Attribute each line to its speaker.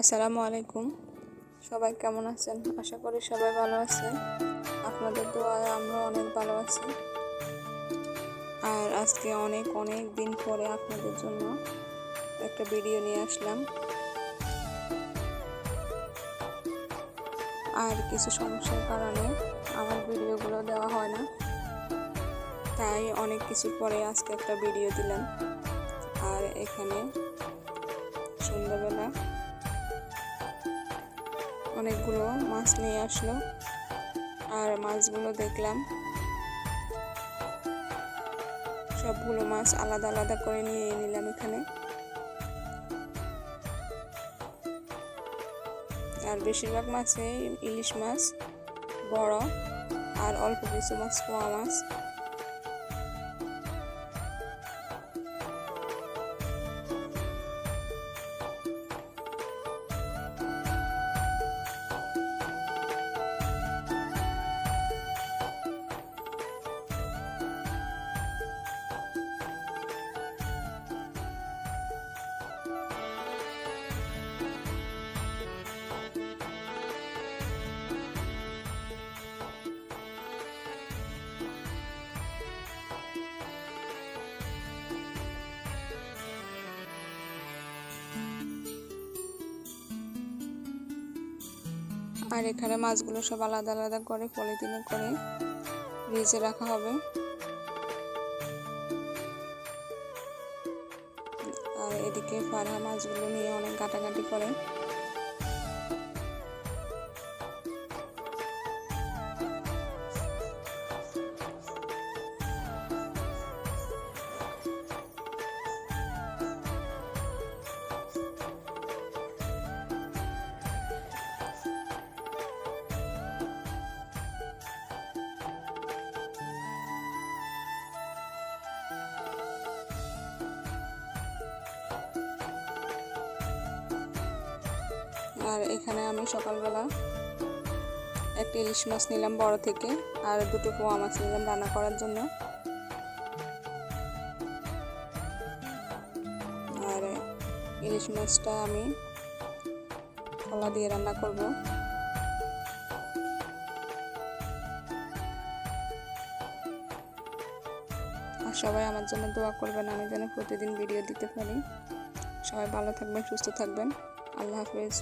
Speaker 1: আসসালামু আলাইকুম। সবাই কেমন আছেন? আশা করি সবাই ভালো আছেন। আপনাদের দোয়ায় আমরা অনেক ভালো আছি। আর আজকে অনেক অনেক দিন পরে আপনাদের জন্য একটা ভিডিও নিয়ে আসলাম। আর কিছু সমস্যার কারণে আমার ভিডিওগুলো দেওয়া হয় না। তাই অনেক কিছুর পরে আজকে একটা ভিডিও দিলাম। আর এখানে সন্ধ্যাবেলা অনেকগুলো মাছ নিয়ে আসলো আর মাছগুলো দেখলাম। সবগুলো মাছ আলাদা আলাদা করে নিয়ে নিলাম এখানে। আর বেশিরভাগ মাছে ইলিশ মাছ, বড় আর অল্প কিছু মাছ, পোয়া মাছ। আর এখানে মাছগুলো সব আলাদা আলাদা করে পলিথিনে করে ভেজে রাখা হবে। আর এদিকে ফারহা মাছগুলো নিয়ে অনেক কাটাকাটি করে। আর এখানে আমি সকালবেলা একটা ইলিশ মাছ নিলাম বড় থেকে, আর দুটো পোয়া মাছ নিলাম রান্না করার জন্য। আর ইলিশ মাছটা আমি কলা দিয়ে রান্না করব। আর সবাই আমার জন্য দোয়া করবেন, আমি যেন প্রতিদিন ভিডিও দিতে পারি। সবাই ভালো থাকবেন, সুস্থ থাকবেন। আল্লাহ হাফেজ।